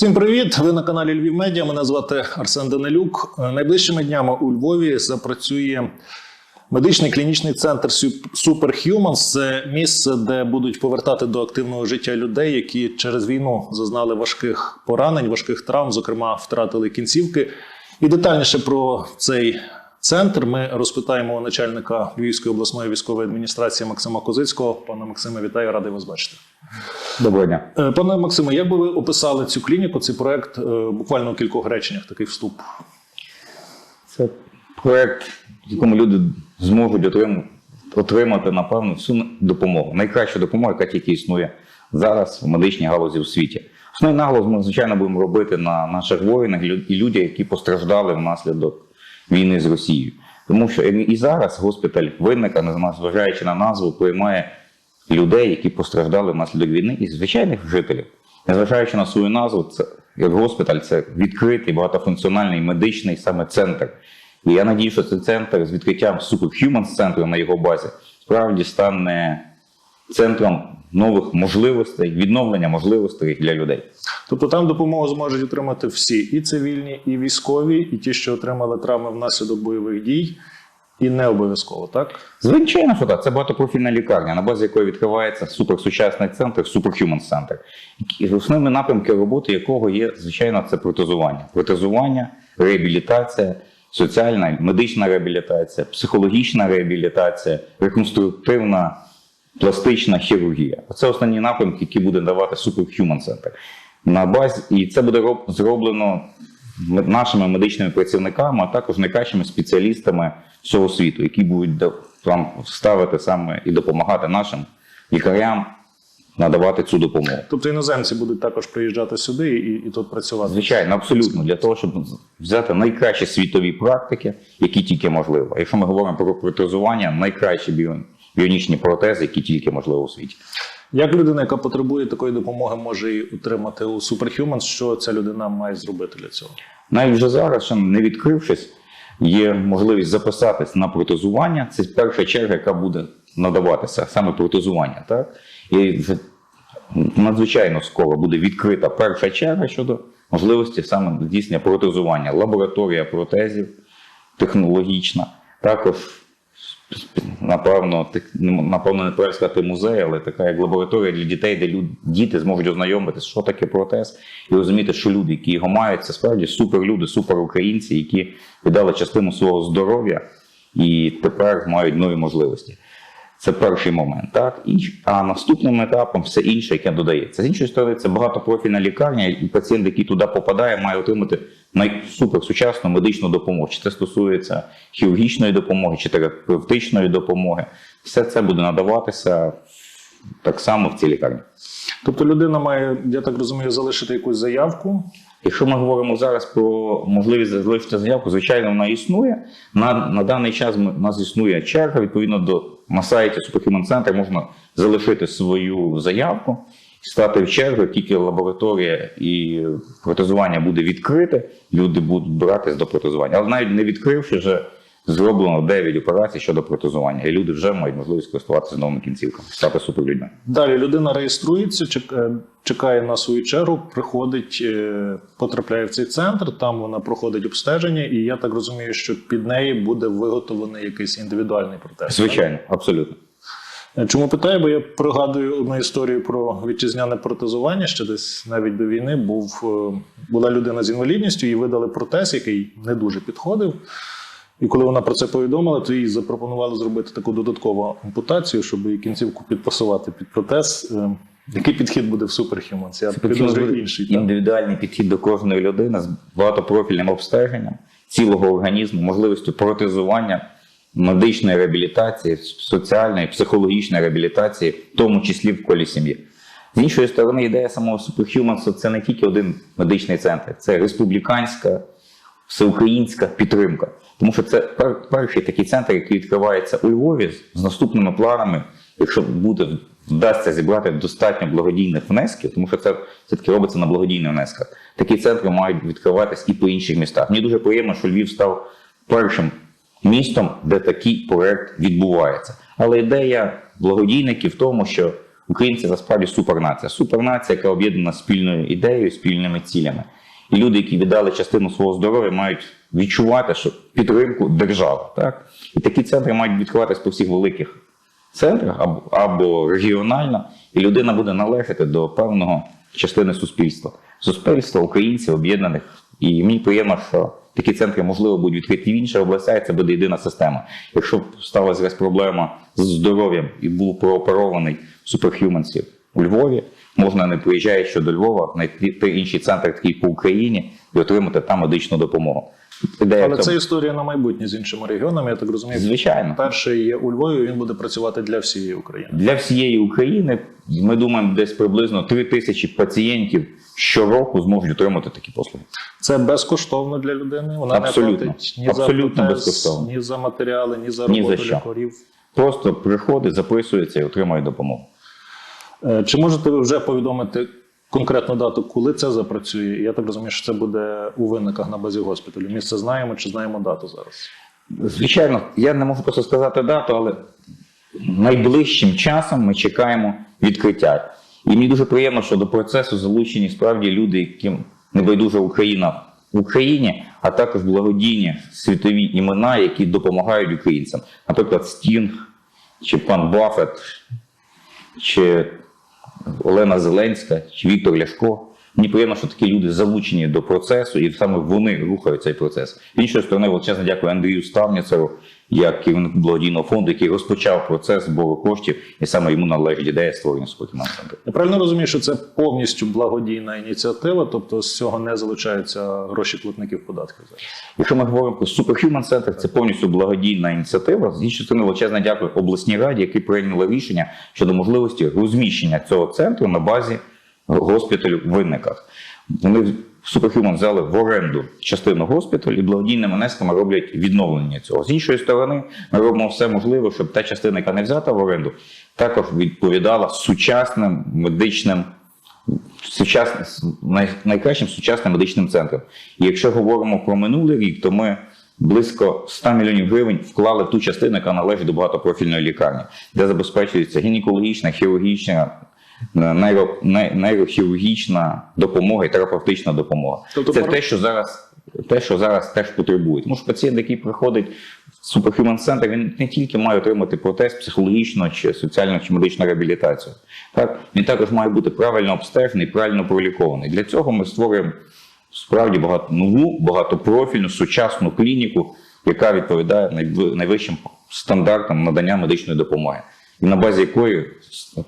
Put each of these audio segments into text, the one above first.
Всім привіт! Ви на каналі Львів Медіа. Мене звати Арсен Данилюк. Е, Найближчими днями у Львові запрацює медичний клінічний центр Superhumans. Це місце, де будуть повертати до активного життя людей, які через війну зазнали важких поранень, важких травм, зокрема, втратили кінцівки. І детальніше про цей центр ми розпитаємо у начальника Львівської обласної військової адміністрації Максима Козицького. Пане Максиме, вітаю, радий вас бачити. Доброго дня. Е, Пане Максиме, як би ви описали цю клініку, цей проект е, буквально у кількох реченнях, такий вступ? Це проект, в якому люди зможуть отримати, отримати, напевно, всю допомогу. Найкраща допомога, яка тільки існує зараз в медичній галузі у світі. Основний наголос ми, звичайно, будемо робити на наших воїнах і людях, які постраждали внаслідок війни з Росією. Тому що і зараз госпіталь винника, незважаючи на назву, приймає людей, які постраждали внаслідок війни, і звичайних жителів. Незважаючи на свою назву, це як госпіталь, це відкритий багатофункціональний медичний саме центр. І я надію, що цей центр з відкриттям Superhumans центру на його базі справді стане центром нових можливостей, відновлення можливостей для людей. Тобто там допомогу зможуть отримати всі, і цивільні, і військові, і ті, що отримали травми внаслідок бойових дій, і не обов'язково, так? Звичайно, що так. Це багатопрофільна лікарня, на базі якої відкривається суперсучасний центр, Superhuman центр. І Основними напрямки роботи якого є, звичайно, це протезування. Протезування, реабілітація, соціальна, медична реабілітація, психологічна реабілітація, реконструктивна, пластична хірургія. Це основні напрямки, які буде давати Superhuman центр. На базі, і це буде роб- зроблено нашими медичними працівниками, а також найкращими спеціалістами всього світу, які будуть там ставити саме і допомагати нашим лікарям надавати цю допомогу. Тобто іноземці будуть також приїжджати сюди і, і тут працювати. Звичайно, абсолютно для того, щоб взяти найкращі світові практики, які тільки можливо. Якщо ми говоримо про протезування, найкращі біо- біонічні протези, які тільки можливо у світі. Як людина, яка потребує такої допомоги, може її отримати у Superhumans, що ця людина має зробити для цього? Навіть вже зараз, ще не відкрившись, є можливість записатись на протезування. Це перша черга, яка буде надаватися саме протезування. Так? І надзвичайно скоро буде відкрита перша черга щодо можливості саме здійснення протезування. Лабораторія протезів технологічна. Також напевно, ну, напевно, не треба сказати музей, але така як лабораторія для дітей, де люд, діти зможуть ознайомитися, що таке протез, і розуміти, що люди, які його мають, це справді суперлюди, суперукраїнці, які віддали частину свого здоров'я і тепер мають нові можливості. Це перший момент, так і а наступним етапом все інше, яке додається. З іншої сторони, це багатопрофільна лікарня, і пацієнт, який туди попадає, має отримати найсуперсучасну медичну допомогу. Чи це стосується хірургічної допомоги, чи терапевтичної допомоги. Все це буде надаватися так само в цій лікарні. Тобто людина має, я так розумію, залишити якусь заявку. Якщо ми говоримо зараз про можливість залишити заявку, звичайно, вона існує. На, на даний час ми, у нас існує черга. Відповідно до на сайті Superhuman Center можна залишити свою заявку, стати в чергу, тільки лабораторія і протезування буде відкрите, люди будуть братись до протезування. Але навіть не відкривши, вже зроблено 9 операцій щодо протезування, і люди вже мають можливість користуватися новими кінцівками, стати суперлюдьми. Далі людина реєструється, е, чекає на свою чергу, приходить, е, потрапляє в цей центр. Там вона проходить обстеження, і я так розумію, що під неї буде виготовлений якийсь індивідуальний протез. Звичайно, абсолютно. Е, Чому питаю? Бо я пригадую одну історію про вітчизняне протезування. Ще десь навіть до війни був е, була людина з інвалідністю, їй видали протез, який не дуже підходив. І коли вона про це повідомила, то їй запропонували зробити таку додаткову ампутацію, щоб її кінцівку підпасувати під протез. Е, Який підхід буде в Superhumans? Я підозрюю інший. так? індивідуальний підхід до кожної людини з багатопрофільним обстеженням цілого організму, можливістю протезування, медичної реабілітації, соціальної, психологічної реабілітації, в тому числі в колі сім'ї. З іншої сторони, ідея самого Superhumans – це не тільки один медичний центр, це республіканська, всеукраїнська підтримка. Тому що це пер- перший такий центр, який відкривається у Львові з наступними планами, якщо буде вдасться зібрати достатньо благодійних внесків, тому що це все-таки робиться на благодійних внесках. Такі центри мають відкриватись і по інших містах. Мені дуже приємно, що Львів став першим містом, де такий проект відбувається. Але ідея благодійників в тому, що Українці насправді супернація. Супернація, яка об'єднана спільною ідеєю, спільними цілями. І люди, які віддали частину свого здоров'я, мають відчувати, що підтримку держави. Так? І такі центри мають відкриватись по всіх великих центрах або, або регіонально, і людина буде належати до певного частини суспільства. Суспільства українців об'єднаних. І мені приємно, що такі центри можливо будуть відкриті в інших областях. і Це буде єдина система. Якщо б сталася якась проблема з здоров'ям і був прооперований суперхюменсів у Львові, можна не приїжджаючи до Львова, знайти інший центр такий по Україні і отримати там медичну допомогу. Ідея Але це історія на майбутнє з іншими регіонами. Я так розумію. звичайно. Перший є у Львові. Він буде працювати для всієї України. Для всієї України ми думаємо, десь приблизно 3 тисячі пацієнтів щороку зможуть отримати такі послуги. Це безкоштовно для людини. Вона Абсолютно. не платить ні Абсолютно за протез, безкоштовно. ні за матеріали, ні за Ні за що. лікарів. Просто приходить, записується і отримує допомогу. Е, Чи можете ви вже повідомити конкретну дату, коли це запрацює? Я так розумію, що це буде у винниках на базі госпіталю. Місце знаємо чи знаємо дату зараз? Звичайно, я не можу просто сказати дату, але найближчим часом ми чекаємо відкриття. І мені дуже приємно, що до процесу залучені справді люди, яким небайдужа Україна в Україні, а також благодійні світові імена, які допомагають українцям. Наприклад, Стінг, чи пан Баффет, чи Олена Зеленська, чи Віктор Ляшко. Мені приємно, що такі люди залучені до процесу, і саме вони рухають цей процес. З іншої сторони, величезно дякую Андрію Ставніцеру, як керівнику благодійного фонду, який розпочав процес збору коштів, і саме йому належить ідея створення центру. Я правильно розумію, що це повністю благодійна ініціатива, тобто з цього не залучаються гроші платників податків зараз. Якщо ми говоримо про Superhuman Center, це повністю благодійна ініціатива. З іншої сторони, величезне дякую обласній раді, які прийняли рішення щодо можливості розміщення цього центру на базі госпіталю в винниках. Вони Superhuman взяли в оренду частину госпіталю і благодійними внесками роблять відновлення цього. З іншої сторони, ми робимо все можливе, щоб та частина, яка не взята в оренду, також відповідала сучасним медичним сучасним, найкращим сучасним медичним центром. І якщо говоримо про минулий рік, то ми близько 100 мільйонів гривень вклали в ту частину, яка належить до багатопрофільної лікарні, де забезпечується гінекологічна, хірургічна, нейро, нейрохірургічна допомога і терапевтична допомога. Тобто Це пар- те, що зараз. Те, що зараз теж потребують. Тому що пацієнт, який приходить в Superhuman Center, він не тільки має отримати протез психологічну чи соціальну чи медичну реабілітацію. Так? Він також має бути правильно обстежений, правильно пролікований. Для цього ми створюємо справді багато нову, багатопрофільну, сучасну клініку, яка відповідає найвищим стандартам надання медичної допомоги. І на базі якої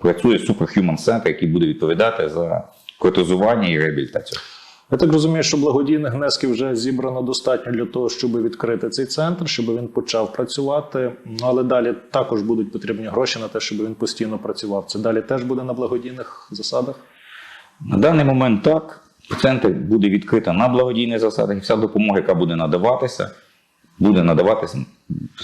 працює Superhuman Center, який буде відповідати за протезування і реабілітацію. Я так розумію, що благодійних внесків вже зібрано достатньо для того, щоб відкрити цей центр, щоб він почав працювати. Ну але далі також будуть потрібні гроші на те, щоб він постійно працював. Це далі теж буде на благодійних засадах. На даний момент так. Центр буде відкрито на благодійних засадах, і вся допомога, яка буде надаватися, буде надаватися.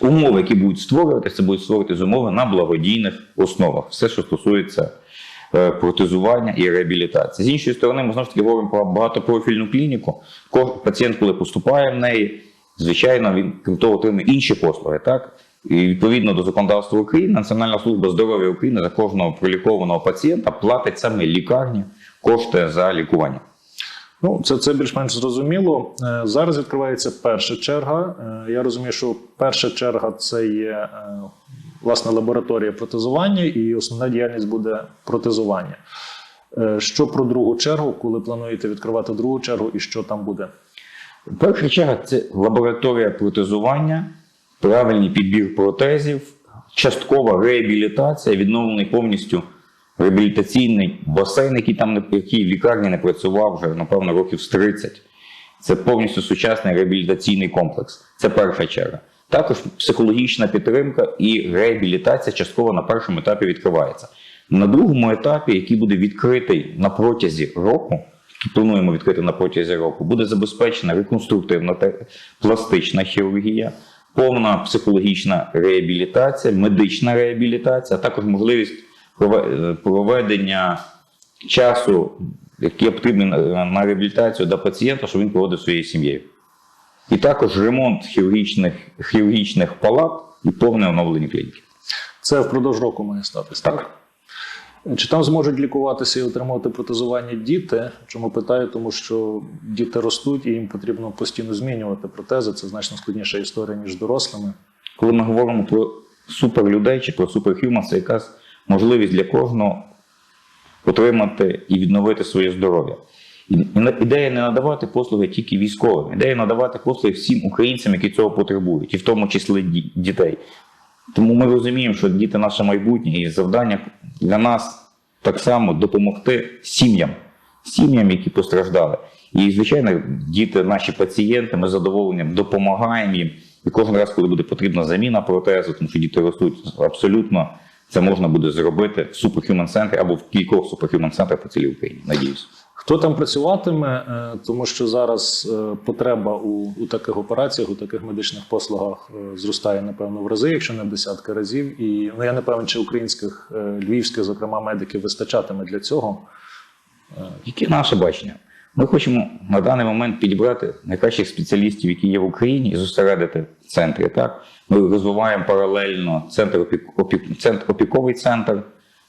Умови, які будуть створюватися, це будуть створюватися умови на благодійних основах. Все, що стосується е, протезування і реабілітації. З іншої сторони, ми знову ж таки говоримо про багатопрофільну клініку. Пацієнт, коли поступає в неї, звичайно, він крім того отримує інші послуги. Так? І відповідно до законодавства України, Національна служба здоров'я України за кожного пролікованого пацієнта платить саме лікарні кошти за лікування. Ну, це, це більш-менш зрозуміло. Е, Зараз відкривається перша черга. Е, Я розумію, що перша черга це є е, власне лабораторія протезування, і основна діяльність буде протезування. Що про другу чергу, коли плануєте відкривати другу чергу, і що там буде? Перша черга це лабораторія протезування, правильний підбір протезів, часткова реабілітація, відновлений повністю реабілітаційний басейн, який там який в лікарні не працював вже, напевно, років з 30. Це повністю сучасний реабілітаційний комплекс. Це перша черга. Також психологічна підтримка і реабілітація частково на першому етапі відкривається. На другому етапі, який буде відкритий на протязі року, плануємо відкрити на протязі року, буде забезпечена реконструктивна пластична хірургія, повна психологічна реабілітація, медична реабілітація, а також можливість проведення часу, який потрібен на реабілітацію до пацієнта, щоб він проводив своєю сім'єю. І також ремонт хірургічних, хірургічних палат і повне оновлення клініки. Це впродовж року має статись. Так. Чи там зможуть лікуватися і отримувати протезування діти? Чому питаю? Тому що діти ростуть і їм потрібно постійно змінювати протези. Це значно складніша історія, ніж дорослими. Коли ми говоримо про суперлюдей чи про суперхюман, це якась можливість для кожного отримати і відновити своє здоров'я. Ідея не надавати послуги тільки військовим, ідея надавати послуги всім українцям, які цього потребують, і в тому числі дітей. Тому ми розуміємо, що діти наше майбутнє, і завдання для нас так само допомогти сім'ям, сім'ям, які постраждали. І, звичайно, діти, наші пацієнти, ми з задоволенням допомагаємо їм. І кожен раз, коли буде потрібна заміна протезу, тому що діти ростуть абсолютно, це можна буде зробити в Superhuman центрі або в кількох Superhuman центрах по цілій Україні. Надіюсь. Хто там працюватиме, Е, тому що зараз е, потреба у, у таких операціях, у таких медичних послугах е, зростає, напевно, в рази, якщо не в десятки разів. І ну, я не певен, чи українських, львівських, зокрема, медиків вистачатиме для цього. Яке наше бачення? Ми хочемо на даний момент підібрати найкращих спеціалістів, які є в Україні, і зосередити в центрі. Так? Ми розвиваємо паралельно центр, опік... центр опіковий центр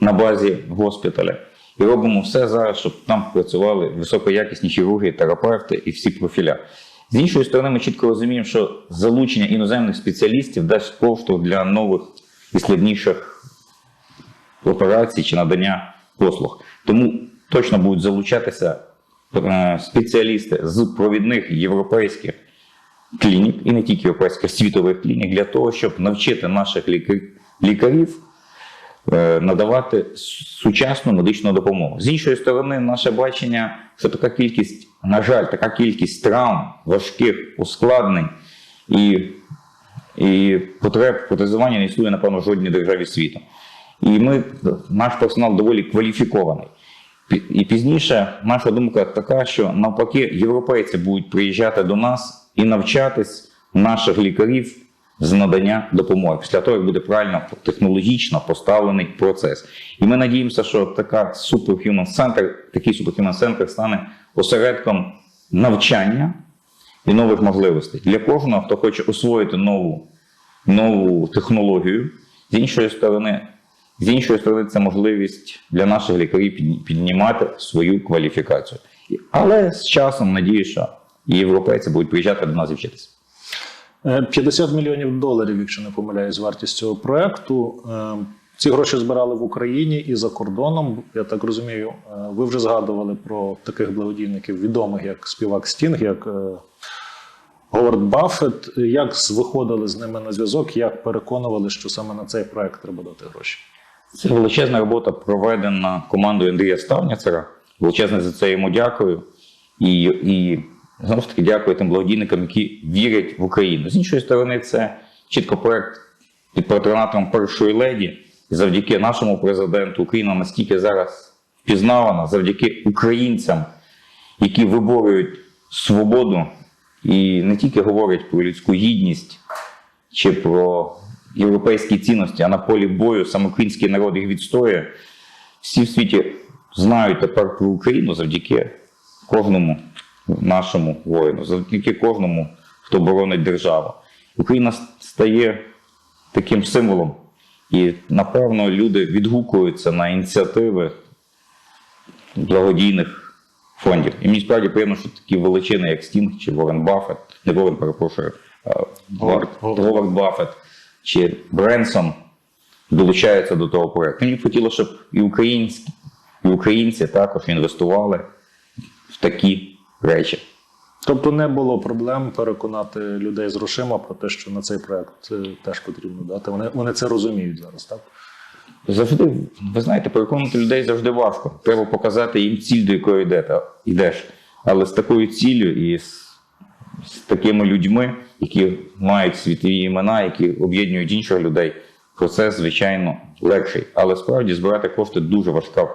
на базі госпіталя. І робимо все зараз, щоб там працювали високоякісні хірурги, терапевти і всі профіля. З іншої сторони, ми чітко розуміємо, що залучення іноземних спеціалістів дасть поштовх для нових і складніших операцій чи надання послуг. Тому точно будуть залучатися спеціалісти з провідних європейських клінік, і не тільки європейських світових клінік, для того, щоб навчити наших лікарів е, надавати сучасну медичну допомогу. З іншої сторони, наше бачення, що така кількість, на жаль, така кількість травм, важких ускладнень і, і потреб протезування не існує, напевно, в жодній державі світу. І ми, наш персонал доволі кваліфікований. І пізніше наша думка така, що навпаки, європейці будуть приїжджати до нас і навчатись наших лікарів з надання допомоги після того, як буде правильно технологічно поставлений процес. І ми надіємося, що така Superhuman Center, такий Superhuman Center стане осередком навчання і нових можливостей для кожного, хто хоче освоїти нову, нову технологію. З іншої сторони, з іншої сторони, це можливість для наших лікарів піднімати свою кваліфікацію. Але з часом надію, що європейці будуть приїжджати до нас і вчитися. Е, 50 мільйонів доларів, якщо не помиляюсь, вартість цього проекту. Е, Ці гроші збирали в Україні і за кордоном. Я так розумію, е, ви вже згадували про таких благодійників, відомих як співак Стінг, як е, Говард Баффет. Як виходили з ними на зв'язок, як переконували, що саме на цей проект треба дати гроші? Це величезна робота проведена командою Андрія Ставняцера. Величезне за це йому дякую. І, і знову ж таки дякую тим благодійникам, які вірять в Україну. З іншої сторони, це чітко проект під патронатом першої леді. І завдяки нашому президенту Україна настільки зараз впізнавана, завдяки українцям, які виборюють свободу і не тільки говорять про людську гідність чи про європейські цінності, а на полі бою саме український народ їх відстоює. Всі в світі знають тепер про Україну завдяки кожному нашому воїну, завдяки кожному, хто боронить державу. Україна стає таким символом. І, напевно, люди відгукуються на ініціативи благодійних фондів. І мені справді приємно, що такі величини, як Стінг чи Ворен Баффет, не Ворен, перепрошую, Говард. Говард Баффет чи Бренсон долучаються до того проекту. Мені б хотілося, щоб і українські, і українці також інвестували в такі речі. Тобто не було проблем переконати людей з грошима про те, що на цей проект е, теж потрібно дати. Вони, вони це розуміють зараз, так? Завжди, ви знаєте, переконати людей завжди важко. Треба показати їм ціль, до якої йдеш. Але з такою ціллю і з, з такими людьми, які мають світові імена, які об'єднують інших людей, процес, звичайно, легший. Але справді збирати кошти дуже важка.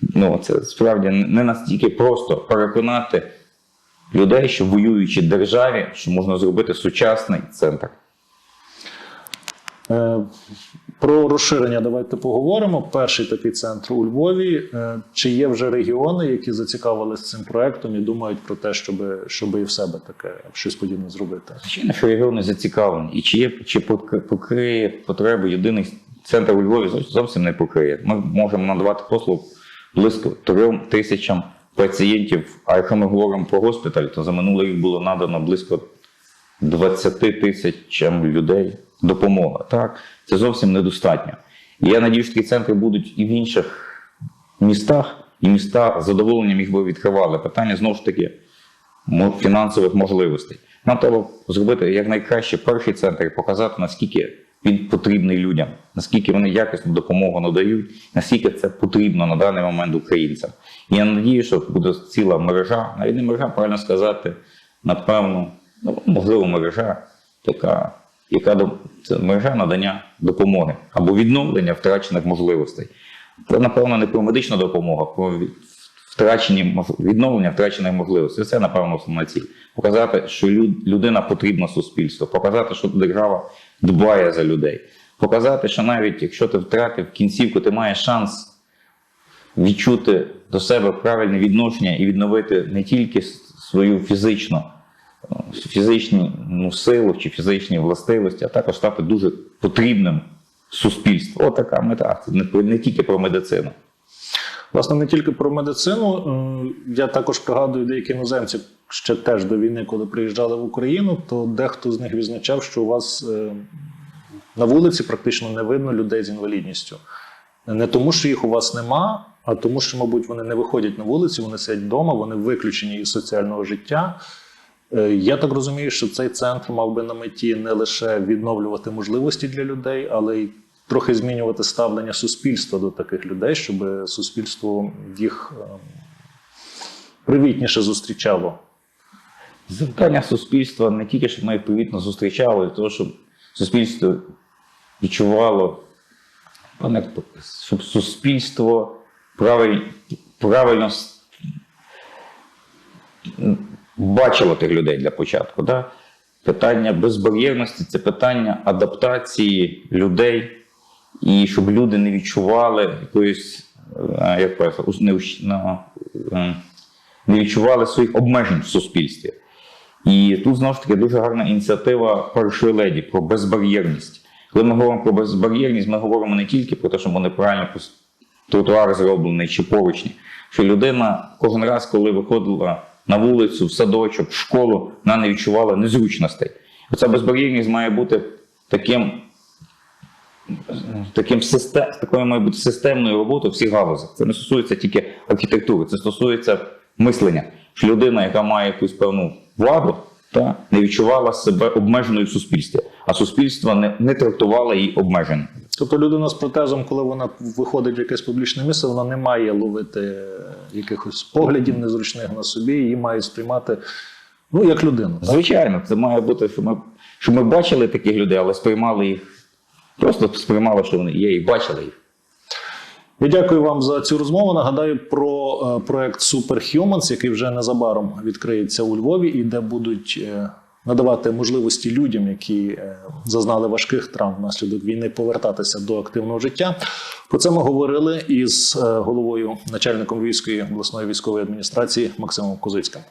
Ну, це справді не настільки просто переконати людей, що воюючи державі, що можна зробити сучасний центр. Е, Про розширення давайте поговоримо. Перший такий центр у Львові. Е, Чи є вже регіони, які зацікавилися цим проектом і думають про те, щоб, щоб і в себе таке щось подібне зробити? Звичайно, що регіони зацікавлені. І чи є чи покри- покриє потребу єдиний центр у Львові зовсім не покриє. Ми можемо надавати послуг близько трьом тисячам пацієнтів. А якщо ми говоримо про госпіталь, то за минулий рік було надано близько 20 тисячам людей допомога. Так, це зовсім недостатньо. І я надію, що такі центри будуть і в інших містах, і міста з задоволенням їх би відкривали. Питання знову ж таки фінансових можливостей. Нам треба зробити якнайкраще перший центр і показати, наскільки він потрібний людям, наскільки вони якісну допомогу надають, наскільки це потрібно на даний момент українцям. І я надію, що буде ціла мережа, навіть не мережа, правильно сказати, напевно, ну, можливо, мережа, така, яка це мережа надання допомоги або відновлення втрачених можливостей. Це, напевно, не про медичну допомогу, а про втрачені відновлення втрачених можливостей. Це, напевно, основна ціль. Показати, що людина потрібна суспільству, показати, що держава дбає за людей, показати, що навіть якщо ти втратив кінцівку, ти маєш шанс відчути до себе правильне відношення і відновити не тільки свою фізичну, фізичну ну, силу чи фізичні властивості, а також стати дуже потрібним суспільству. Отака мета. Це не, не тільки про медицину. Власне, не тільки про медицину. е, Я також пригадую деякі іноземці ще теж до війни, коли приїжджали в Україну, то дехто з них відзначав, що у вас е, на вулиці практично не видно людей з інвалідністю. Не тому, що їх у вас нема, а тому, що, мабуть, вони не виходять на вулицю, вони сидять вдома, вони виключені із соціального життя. Е, Я так розумію, що цей центр мав би на меті не лише відновлювати можливості для людей, але й трохи змінювати ставлення суспільства до таких людей, щоб суспільство їх е, привітніше зустрічало. Завдання суспільства не тільки, щоб ми привітно зустрічали, того, щоб суспільство відчувало, щоб суспільство правиль, правильно бачило тих людей для початку. Да? Питання безбар'єрності це питання адаптації людей, і щоб люди не відчували якоїсь, е, як на, е, не відчували своїх обмежень в суспільстві. І тут знову ж таки дуже гарна ініціатива першої леді про безбар'єрність. Коли ми говоримо про безбар'єрність, ми говоримо не тільки про те, що вони правильно тротуар зроблений чи поручні, що людина кожен раз, коли виходила на вулицю, в садочок, в школу, вона не відчувала незручностей. Оця безбар'єрність має бути таким, таким систем, такою має бути системною роботою всіх галузях. Це не стосується тільки архітектури, це стосується мислення. Що людина, яка має якусь певну владу, та, не відчувала себе обмеженою в суспільстві, а суспільство не, не трактувало її обмеженою. Тобто людина з протезом, коли вона виходить в якесь публічне місце, вона не має ловити е, якихось поглядів незручних на собі, її мають сприймати ну, як людину. Так? Звичайно, це має бути, щоб ми, щоб ми бачили таких людей, але сприймали їх. Просто сприймали, що вони є, і бачили їх. Я дякую вам за цю розмову. Нагадаю про е, проект Superhumans, який вже незабаром відкриється у Львові, і де будуть е, надавати можливості людям, які е, зазнали важких травм внаслідок війни, повертатися до активного життя. Про це ми говорили із е, головою начальником Львівської обласної військової адміністрації Максимом Козицьким.